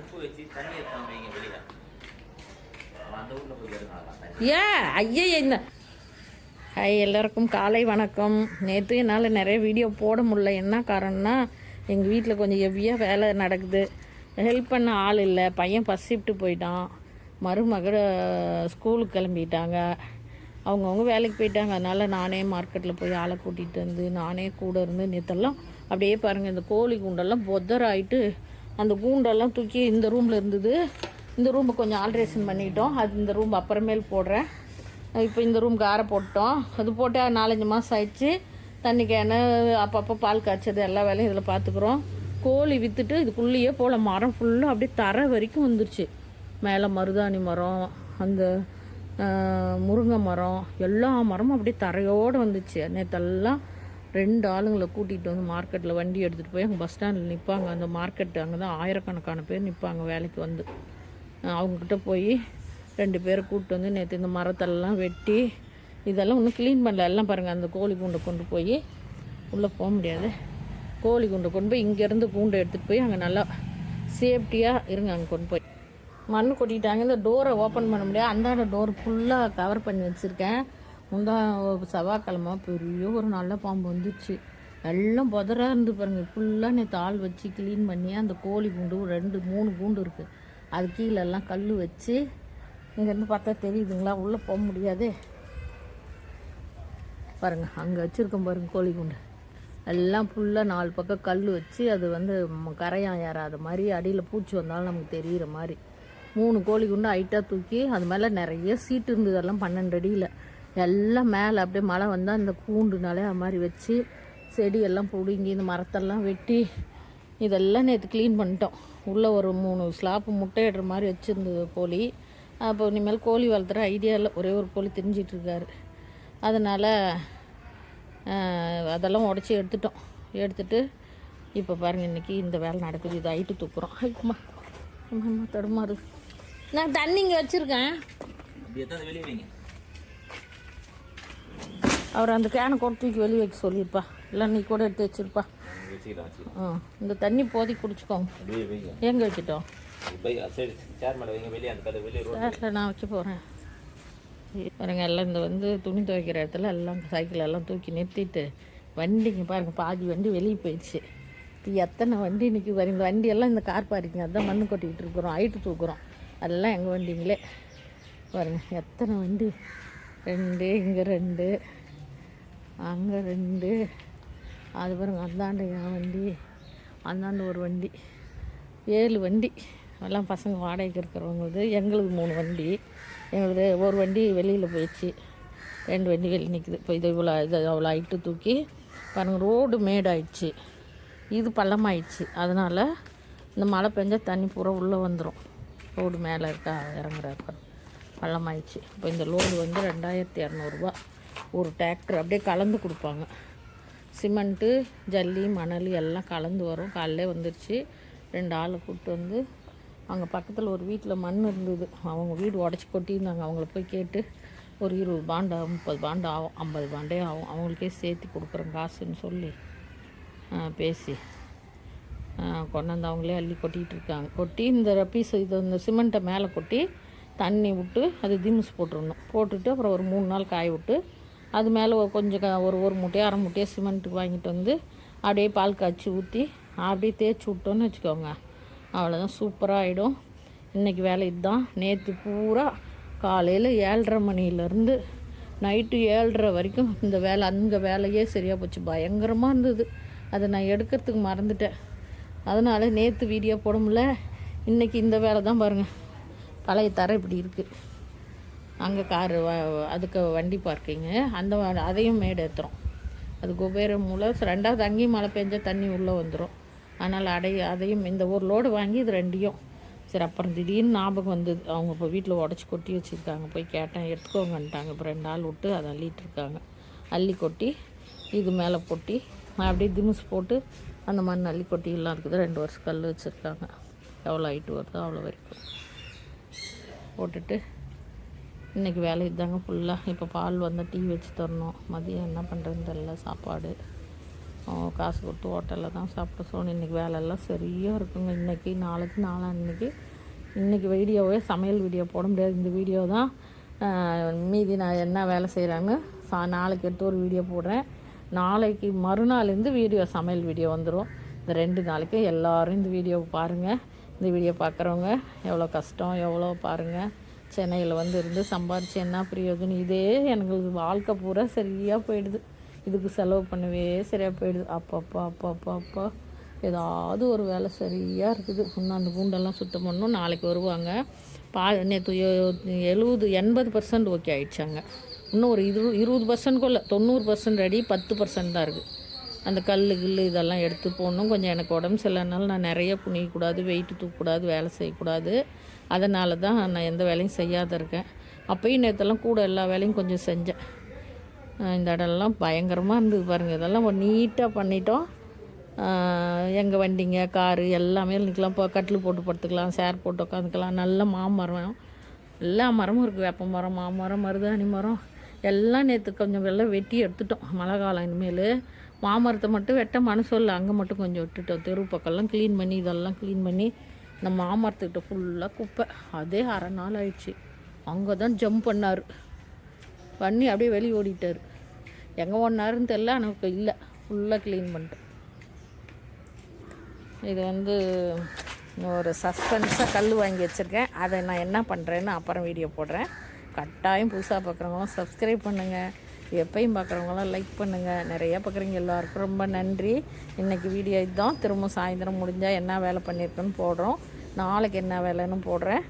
உப்பு வச்சு தண்ணி எடுத்தாம வைங்க வெளியில. அந்த ஊரில் போய் இருந்தாலாம் ஏன் ஐயா என்ன ஹாய் எல்லாருக்கும் காலை வணக்கம். நேற்று என்னால் நிறைய வீடியோ போட முடியல. என்ன காரணம்னா எங்கள் வீட்டில் கொஞ்சம் ஹெவியாக வேலை நடக்குது. ஹெல்ப் பண்ண ஆள் இல்லை. பையன் பஸ் ஷிஃப்ட்டு போயிட்டான். மருமகள் ஸ்கூலுக்கு கிளம்பிட்டாங்க. அவங்கவுங்க வேலைக்கு போயிட்டாங்க. அதனால் நானே மார்க்கெட்டில் போய் ஆளை கூட்டிகிட்டு வந்து நானே கூட இருந்து நேற்றெல்லாம் அப்படியே பாருங்கள் இந்த கோழி குண்டெல்லாம் பொதராயிட்டு அந்த கூண்டெல்லாம் தூக்கி இந்த ரூமில் இருந்தது. இந்த ரூமை கொஞ்சம் ஆல்ட்ரேஷன் பண்ணிட்டோம். அது இந்த ரூம் அப்புறமேல் போடுறேன். இப்போ இந்த ரூம் காரை போட்டோம் அது போட்டு நாலஞ்சு மாதம் ஆயிடுச்சு. தண்ணி கேனு அப்பப்போ பால் காய்ச்சது எல்லா வேலையும் இதில் பார்த்துக்குறோம். கோழி விற்றுட்டு இதுக்குள்ளேயே போல் மரம் ஃபுல்லாக அப்படியே தரை வரைக்கும் வந்துருச்சு. மேலே மருதாணி மரம் அந்த முருங்கை மரம் எல்லா மரமும் அப்படியே தரையோடு வந்துச்சு. நேற்றெல்லாம் ரெண்டு ஆளுங்களை கூட்டிகிட்டு வந்து மார்க்கெட்டில் வண்டி எடுத்துகிட்டு போய் அங்கே பஸ் ஸ்டாண்டில் நிற்பாங்க அந்த மார்க்கெட்டு அங்கே தான் ஆயிரக்கணக்கான பேர் நிற்பாங்க வேலைக்கு வந்து. அவங்கக்கிட்ட போய் ரெண்டு பேரை கூப்பிட்டு வந்து நேற்று இந்த மரத்தெல்லாம் வெட்டி இதெல்லாம் ஒன்றும் க்ளீன் பண்ணல. எல்லாம் பாருங்கள் அந்த கோழி கூண்டை கொண்டு போய் உள்ளே போக முடியாது. கோழி கூண்டை கொண்டு போய் இங்கேருந்து கூண்டை எடுத்துகிட்டு போய் அங்கே நல்லா சேஃப்டியாக இருங்க அங்கே கொண்டு போய். மண் கொட்டிட்டாங்க. இந்த டோரை ஓப்பன் பண்ண முடியாது. அந்தாண்ட டோர் ஃபுல்லாக கவர் பண்ணி வச்சுருக்கேன். முந்தா செவ்வாய்க்கிழமை பெரிய ஒரு நல்ல பாம்பு வந்துச்சு. எல்லாம் புதராக இருந்து பாருங்க. ஃபுல்லாக நேற்று ஆள் வச்சு க்ளீன் பண்ணி அந்த கோழி கூண்டு ரெண்டு மூணு கூண்டு இருக்குது அது கீழெல்லாம் கல் வச்சு இங்கேருந்து பார்த்தா தெரியுதுங்களா? உள்ளே போக முடியாதே. பாருங்க அங்கே வச்சுருக்கோம் பாருங்க கோழி கூண்டு. எல்லாம் ஃபுல்லாக நாலு பக்கம் கல் வச்சு அது வந்து கரையான் ஏறாத மாதிரி அடியில் பூச்சி வந்தாலும் நமக்கு தெரிகிற மாதிரி. மூணு கோழி குண்டு ஹைட்டாக தூக்கி அது மேலே நிறைய சீட்டு இருந்ததெல்லாம் பன்னெண்டு அடியில். எல்லாம் மேலே அப்படியே மழை வந்தால் அந்த கூண்டுனாலே அது மாதிரி வச்சு செடியெல்லாம் பிடுங்கி இந்த மரத்தெல்லாம் வெட்டி இதெல்லாம் நேற்று க்ளீன் பண்ணிட்டோம். உள்ளே ஒரு மூணு ஸ்லாப்பு முட்டையிடுற மாதிரி வச்சுருந்தது கோழி. அப்போ இனிமேல் கோழி வளர்த்துற ஐடியா இல்லை ஒரே ஒரு கோழி தெரிஞ்சிட்ருக்காரு அதனால் அதெல்லாம் உடச்சி எடுத்துட்டோம். எடுத்துட்டு இப்போ பாருங்கள் இன்றைக்கி இந்த வேலை நடக்குது. இது ஐட்டு தூக்குறோம். ஐக்குமா அம்மா. தடுமாறு. நான் தண்ணி இங்கே வச்சுருக்கேன். அவர் அந்த கேனை கூட தூக்கி வெளியே வைக்க சொல்லியிருப்பா. இல்லை நீ கூட எடுத்து வச்சிருப்பா. ஆ இந்த தண்ணி போதி குடிச்சுக்கோங்க எங்கே வைக்கிட்டோம் ரோடு சேரில் நான் வைக்க போகிறேன் பாருங்க எல்லாம் இந்த வந்து துணி துவைக்கிற இடத்துல எல்லாம் சைக்கிள் எல்லாம் தூக்கி நிறுத்திட்டு வண்டிங்க பாருங்க பாதி வண்டி வெளியே போயிடுச்சு. இப்போ எத்தனை வண்டி நிற்கி பாருங்க இந்த வண்டியெல்லாம் இந்த கார் பார்க்கிங் அதான் மண்ணு கொட்டிக்கிட்டு இருக்கிறோம் ஹைட்டு தூக்குறோம். அதெல்லாம் எங்கள் வண்டிங்களே? பாருங்க எத்தனை வண்டி? ரெண்டு இங்கே ரெண்டு. அங்கே ரெண்டு. அது பாருங்க அந்தாண்ட என் வண்டி அந்தாண்ட ஒரு வண்டி. ஏழு வண்டி. எல்லாம் பசங்க வாடகைக்கு இருக்கிறவங்களுது. எங்களுக்கு மூணு வண்டி. எங்களுது ஒரு வண்டி வெளியில் போயிடுச்சு. ரெண்டு வண்டி வெளியே நிற்குது இப்போ இது இவ்வளோ இதை அவ்வளோ ஹைட்டு தூக்கி பாருங்கள் ரோடு மேடாயிடுச்சு. இது பள்ளமாயிடுச்சு. அதனால் இந்த மழை பெஞ்சா தண்ணி பூரா உள்ளே வந்துடும் ரோடு மேலே இருக்கா இறங்குறாரு பள்ளமாயிடுச்சு. இப்போ இந்த லோடு வந்து ரெண்டாயிரத்தி இரநூறுபா ஒரு டிராக்டர் அப்படியே கலந்து கொடுப்பாங்க. சிமெண்ட்டு ஜல்லி மணல் எல்லாம் கலந்து வரும். காலைல வந்துருச்சு. ரெண்டு ஆளை கூப்பிட்டு வந்து அங்கே பக்கத்தில் ஒரு வீட்டில் மண் இருந்தது. அவங்க வீடு உடச்சி கொட்டியிருந்தாங்க. அவங்கள போய் கேட்டு ஒரு இருபது பாண்டா முப்பது பாண்டு ஆகும். ஐம்பது பாண்டே ஆகும். அவங்களுக்கே சேர்த்து கொடுக்குறேன் காசுன்னு சொல்லி பேசி கொண்டாந்து அவங்களே அள்ளி கொட்டிகிட்டு இருக்காங்க. கொட்டி இந்த பீஸ் இது இந்த சிமெண்ட்டை மேலே கொட்டி தண்ணி விட்டு அது திம்ஸ் போட்டுருணும் போட்டுட்டு அப்புறம் ஒரு மூணு நாள் காய விட்டு அது மேலே கொஞ்சம் ஒரு ஒரு மூட்டையோ அரை மூட்டையோ சிமெண்ட்டுக்கு வாங்கிட்டு வந்து அப்படியே பால் காய்ச்சி ஊற்றி அப்படியே தேய்ச்சி விட்டோன்னு வச்சுக்கோங்க. அவ்வளோதான் சூப்பராக ஆகிடும் இன்றைக்கி வேலை இதுதான். நேற்று பூரா காலையில் ஏழரை மணிலேருந்து நைட்டு ஏழரை வரைக்கும் இந்த வேலை அந்த வேலையே சரியாக போச்சு. பயங்கரமாக இருந்தது. அதை நான் எடுக்கிறதுக்கு மறந்துட்டேன். அதனால் நேற்று வீடியோ போட முடியல. இன்றைக்கி இந்த வேலை தான் பாருங்கள் பழைய தர இப்படி இருக்குது அங்கே காரு அதுக்கு வண்டி பார்க்கிங்கு அந்த அதையும் மேடு ஏற்றுறோம் அது குபேரம் மூலம் ரெண்டாவது அங்கேயும் மழை பெஞ்சால் தண்ணி உள்ளே வந்துடும் அதனால் அடைய அதையும் இந்த ஒரு லோடு வாங்கி இது ரெண்டையும். சரி அப்புறம் திடீர்னு ஞாபகம் வந்தது. அவங்க இப்போ வீட்டில் உடச்சி கொட்டி வச்சுருக்காங்க. போய் கேட்டேன். எடுத்துக்கோங்கன்ட்டாங்க. இப்போ ரெண்டு நாள் விட்டு அதை அள்ளிட்டு இருக்காங்க. அள்ளி கொட்டி இது மேலே கொட்டி அப்படியே திமிஸ் போட்டு அந்த மண் அள்ளி கொட்டியெல்லாம் இருக்குது. ரெண்டு வருஷம் கல் வச்சுருக்காங்க. எவ்வளோ ஹைட்டு வருதோ அவ்வளோ வரைக்கும். போட்டுட்டு இன்றைக்கி வேலை இதுதாங்க ஃபுல்லாக இப்போ பால் வந்தால் டீ வச்சு தரணும். மதியம் என்ன பண்ணுறதுன்னு தெரியல சாப்பாடு. காசு கொடுத்து ஹோட்டலில் தான் சாப்பிட சொன்னேன் இன்றைக்கி வேலையெல்லாம் சரியாக இருக்குங்க. இன்றைக்கி நாளைக்கு நாளான்னைக்கு இன்றைக்கி வீடியோவே சமையல் வீடியோ போட முடியாது. இந்த வீடியோ தான் மீதி நான் என்ன வேலை செய்கிறாங்க சா நாளைக்கு எடுத்து ஒரு வீடியோ போடுறேன். நாளைக்கு மறுநாள்லேருந்து வீடியோ சமையல் வீடியோ வந்துடும் இந்த ரெண்டு நாளைக்கு எல்லோரும் இந்த வீடியோ பாருங்கள் இந்த வீடியோ பார்க்குறவங்க எவ்வளோ கஷ்டம் எவ்வளோ பாருங்கள் சென்னையில் வந்து இருந்து சம்பாரிச்சு என்ன பிரயோஜனம்? இதே எனக்கு வாழ்க்கை பூரா சரியாக போயிடுது. இதுக்கு செலவு பண்ணவே சரியாக போயிடுது. அப்பப்போ அப்பப்போ அப்பா ஏதாவது ஒரு வேலை சரியாக இருக்குது. இன்னும் அந்த கூண்டெல்லாம் சுத்தம் பண்ணணும். நாளைக்கு வருவாங்க. பா நேற்று எழுபது எண்பது பர்சன்ட் ஓகே ஆயிடுச்சாங்க. இன்னும் ஒரு இரு இருபது பர்சன்ட்குள்ள தொண்ணூறு பர்சன்ட் ரெடி பத்து பர்சன்ட் தான் இருக்குது அந்த கல் கில்லு இதெல்லாம் எடுத்து போடணும். கொஞ்சம் எனக்கு உடம்பு சரியில்லைனால நான் நிறைய புனியக்கூடாது வெயிட்டு தூக்கக்கூடாது வேலை செய்யக்கூடாது. அதனால தான் நான் எந்த வேலையும் செய்யாத இருக்கேன். அப்போயும் நேற்றெல்லாம் கூட எல்லா வேலையும் கொஞ்சம் செஞ்சேன். இந்த இடம்லாம் பயங்கரமாக இருந்தது பாருங்கள் இதெல்லாம் நீட்டாக பண்ணிட்டோம். எங்கள் வண்டிங்க காரு எல்லாமே நிற்கலாம் இப்போ கட்டில் போட்டு படுத்துக்கலாம் சேர் போட்டு உட்காந்துக்கலாம் நல்ல மாமரம். எல்லா மரமும் இருக்குது வேப்ப மரம் மாமரம் மருதாணி மரம். எல்லாம் நேற்று கொஞ்சம் வெள்ளம் வெட்டி எடுத்துட்டோம். மழை காலம் இனிமேல். மாமரத்தை மட்டும் வெட்ட மனசு இல்லை. அங்கே மட்டும் கொஞ்சம் விட்டுட்டோம். தெரு பக்கம்லாம் க்ளீன் பண்ணி இதெல்லாம் க்ளீன் பண்ணி இந்த மாமரத்துக்கிட்ட ஃபுல்லாக குப்பை. அதே அரை நாள் ஆயிடுச்சு. அங்கே தான் ஜம்ப் பண்ணார். பண்ணி அப்படியே வெளியே ஓடிட்டார். எங்கே ஓடினாருன்னு தெரில எனக்கு இல்லை. ஃபுல்லாக க்ளீன் பண்ணிட்டேன். இது வந்து ஒரு சஸ்பென்ஸாக கல் வாங்கி வச்சுருக்கேன். அதை நான் என்ன பண்ணுறேன்னு அப்புறம் வீடியோ போடுறேன். கட்டாயம் புதுசாக பார்க்குறவங்க சப்ஸ்கிரைப் பண்ணுங்கள் எப்பையும் பார்க்குறவங்களாம் லைக் பண்ணுங்கள் நிறையா பார்க்குறீங்க எல்லாருக்கும் ரொம்ப நன்றி. இன்றைக்கி வீடியோ இதுதான். திரும்ப சாயந்தரம் முடிஞ்சால் என்ன வேலை பண்ணியிருக்குன்னு போடுறோம். நாளைக்கு என்ன வேலைன்னு போடுறேன்.